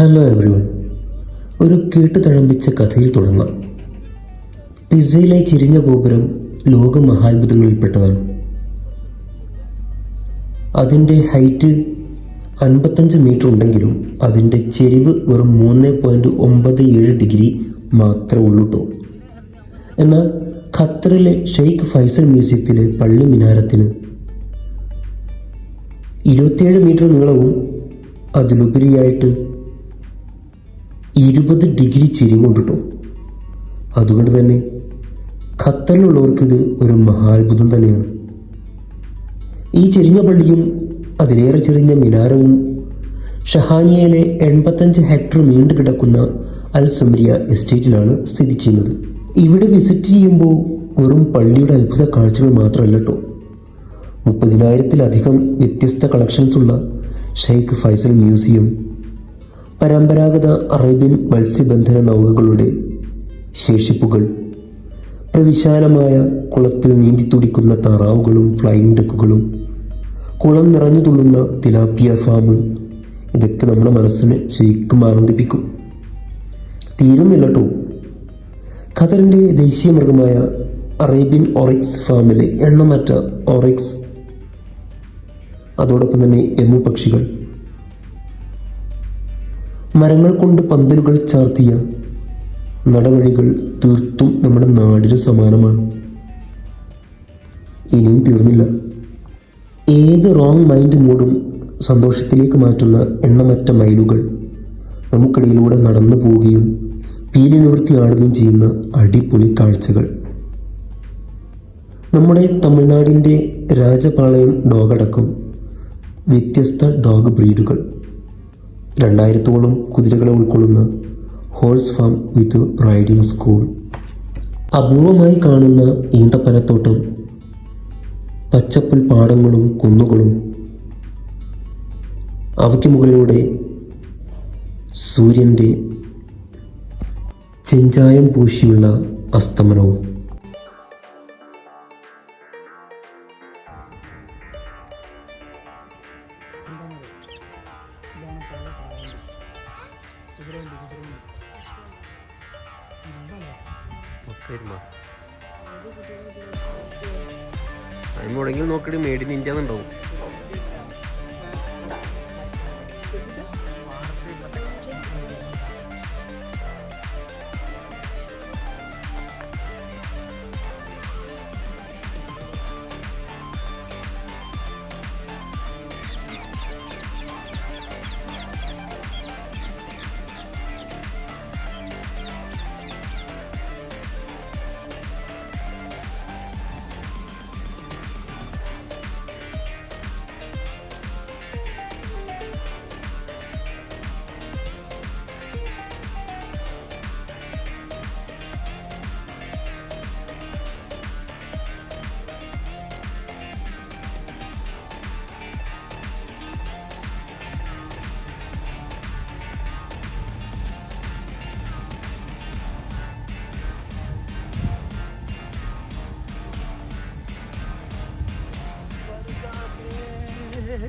Hello everyone ഒരു കേട്ടു തഴമ്പിച്ച കഥയിൽ തുടങ്ങാം. പിസയിലെ ചിരിഞ്ഞ ഗോപുരം ലോക മഹാത്ഭുതങ്ങളിൽപ്പെട്ടതാണ് അതിന്റെ ഹൈറ്റ് അൻപത്തഞ്ച് മീറ്റർ ഉണ്ടെങ്കിലും അതിന്റെ ചെരിവ് വെറും മൂന്ന് പോയിന്റ് ഒമ്പത് ഏഴ് ഡിഗ്രി മാത്രമേ ഉള്ളൂ കേട്ടോ എന്നാൽ ഖത്തറിലെ ഷെയ്ഖ് ഫൈസൽ മ്യൂസിയത്തിലെ പള്ളി മിനാരത്തിന് ഇരുപത്തിയേഴ് മീറ്റർ നീളവും അതിലുപരിയായിട്ട് ഇരുപത് ഡിഗ്രി ചെരിവുണ്ട് അതുകൊണ്ട് തന്നെ ഖത്തറിലുള്ളവർക്ക് ഇത് ഒരു മഹാത്ഭുതം തന്നെയാണ്. ഈ ചെരിഞ്ഞ പള്ളിയും അതിലേറെ ചെറിഞ്ഞ മിനാരവും ഷഹാനിയയിലെ എൺപത്തഞ്ച് ഹെക്ടർ നീണ്ടു കിടക്കുന്ന അൽ സുമരിയ എസ്റ്റേറ്റിലാണ് സ്ഥിതി ചെയ്യുന്നത്. ഇവിടെ വിസിറ്റ് ചെയ്യുമ്പോൾ വെറും പള്ളിയുടെ അത്ഭുത കാഴ്ചകൾ മാത്രമല്ല കേട്ടോ മുപ്പതിനായിരത്തിലധികം വ്യത്യസ്ത കളക്ഷൻസ് ഉള്ള ഷെയ്ഖ് ഫൈസൽ മ്യൂസിയം പരമ്പരാഗത അറേബ്യൻ മത്സ്യബന്ധന നൗകകളുടെ ശേഷിപ്പുകൾ പ്രവിശാലമായ കുളത്തിൽ നീന്തിത്തുടിക്കുന്ന താറാവുകളും ഫ്ലൈയിങ് ഡെക്കുകളും കുളം നിറഞ്ഞു തുള്ളുന്ന തിലാപ്പിയ ഫാം ഇതൊക്കെ നമ്മുടെ മനസ്സിനെ ശരിക്കും ആനന്ദിപ്പിക്കും. തീരുന്നില്ല കേട്ടോ ഖത്തറിന്റെ ദേശീയ മൃഗമായ അറേബ്യൻ ഓറിക്സ് ഫാമിലെ എണ്ണമറ്റ ഓറിക്സ് അതോടൊപ്പം തന്നെ എമു പക്ഷികൾ മരങ്ങൾ കൊണ്ട് പന്തലുകൾ ചാർത്തിയ നടവഴികൾ തീർത്തും നമ്മുടെ നാടിന് സമാനമാണ്. ഇനിയും തീർന്നില്ല. ഏത് റോങ് മൈൻഡ് മൂടും സന്തോഷത്തിലേക്ക് മാറ്റുന്ന എണ്ണമറ്റ മൈലുകൾ നമുക്കിടയിലൂടെ നടന്നു പോവുകയും പീലി നിവൃത്തിയാടുകയും ചെയ്യുന്ന അടിപൊളി കാഴ്ചകൾ. നമ്മുടെ തമിഴ്നാടിന്റെ രാജപാളയം ഡോഗടക്കം വ്യത്യസ്ത ഡോഗ് ബ്രീഡുകൾ രണ്ടായിരത്തോളം കുതിരകളെ ഉൾക്കൊള്ളുന്ന horse farm with riding school. അപൂർവമായി കാണുന്ന ഈന്തപ്പനത്തോട്ടം പച്ചപ്പുൽ പാടങ്ങളും കുന്നുകളും അവയ്ക്ക് മുകളിലൂടെ സൂര്യന്റെ ചെഞ്ചായം പൂശിയുള്ള അസ്തമനവും. മുടങ്ങിൽ നോക്കിയിട്ട് മേഡ് ഇൻ ഇന്ത്യ എന്നുണ്ടാവും.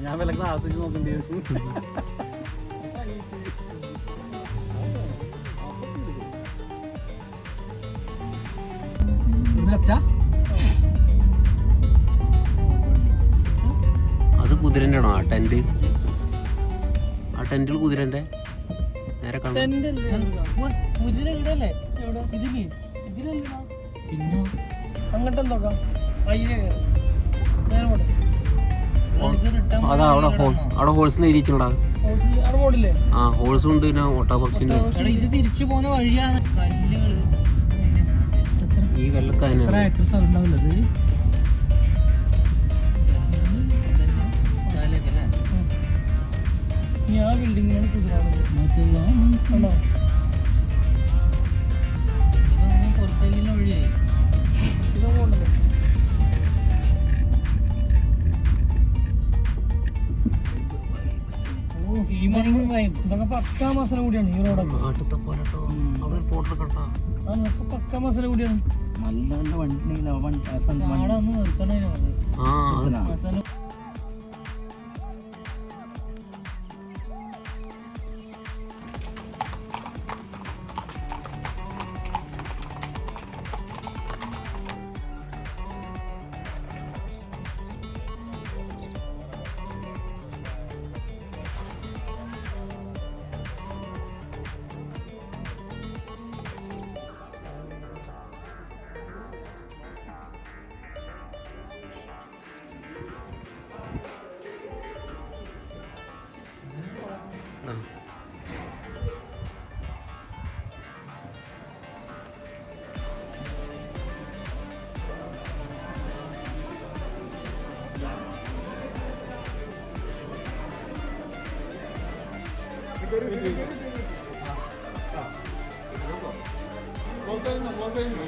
ഞാൻ വില ക്ലാസ് നോക്കേണ്ടി വരും അത് കുതിരന്റെ ആണോ? ആ ടെന്റ് ആ ടെന്റിൽ കുതിരന്റെ നേരെ കാണാം കുതിരണ്ടല്ലേ ഇതിൽ ഇതിലല്ല പിന്നെ അങ്ങോട്ട് നോക്കാം അവിടെ ഹോൾ അവിടെ ഹോൾസ് ബോർഡില്ലേ? ആ ഹോൾസ് ഉണ്ട് പിന്നെ ഓട്ടാബോക്സിന്റെ എടാ ഇത് തിരിച്ചു പോകുന്ന വഴിയാണ്. കല്ലുകൾ. എത്ര ഈ കല്ലൊക്കെ ഈ മണിക്കൂർ ഇതൊക്കെ പക്കാ മസാല കൂടിയാണ് ഈ റോഡൊക്കെ നാട്ടിലത്തെ പോലെ കേട്ടോ. അവിടെ ഫോട്ടോ കണ്ടാ ആ നിനക്ക് പക്കാ മസാല കൂടിയാണ്. നല്ല നല്ല വണ്ടി അത്? Masala Buffet, no.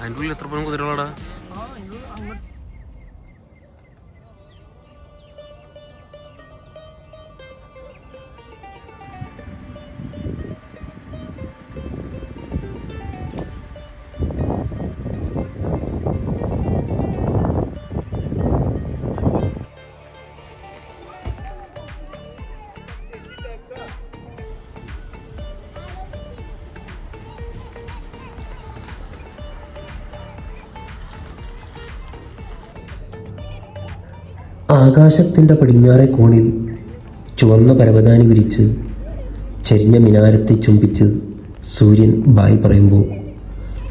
അതിന്റെ ഉള്ളിൽ എത്ര പോലും കുതിരകളാടാ? ആകാശത്തിന്റെ പടിഞ്ഞാറെ കോണിൽ ചുവന്ന പരവതാനി വിരിച്ച് ചെരിഞ്ഞ മിനാരത്തെ ചുംബിച്ച് സൂര്യൻ ബായ് പറയുമ്പോൾ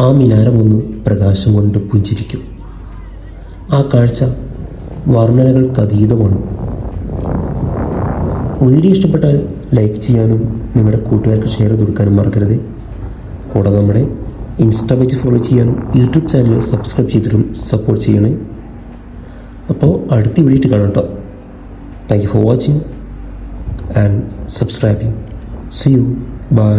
ആ മിനാരമൊന്ന് പ്രകാശം കൊണ്ട് പുഞ്ചിരിക്കും. ആ കാഴ്ച വർണനകൾക്കതീതമാണ് വീഡിയോ ഇഷ്ടപ്പെട്ടാൽ ലൈക്ക് ചെയ്യാനും നിങ്ങളുടെ കൂട്ടുകാർക്ക് ഷെയർ ചെയ്ത് കൊടുക്കാനും മറക്കരുത്. കൂടാതെ നമ്മുടെ ഇൻസ്റ്റാ പേജ് ഫോളോ ചെയ്യാനും യൂട്യൂബ് ചാനൽ സബ്സ്ക്രൈബ് ചെയ്തിട്ടും സപ്പോർട്ട് ചെയ്യണേ. അപ്പോൾ അടുത്ത വീഡിയോ കാണാം കേട്ടോ. Thank you for watching and subscribing see you bye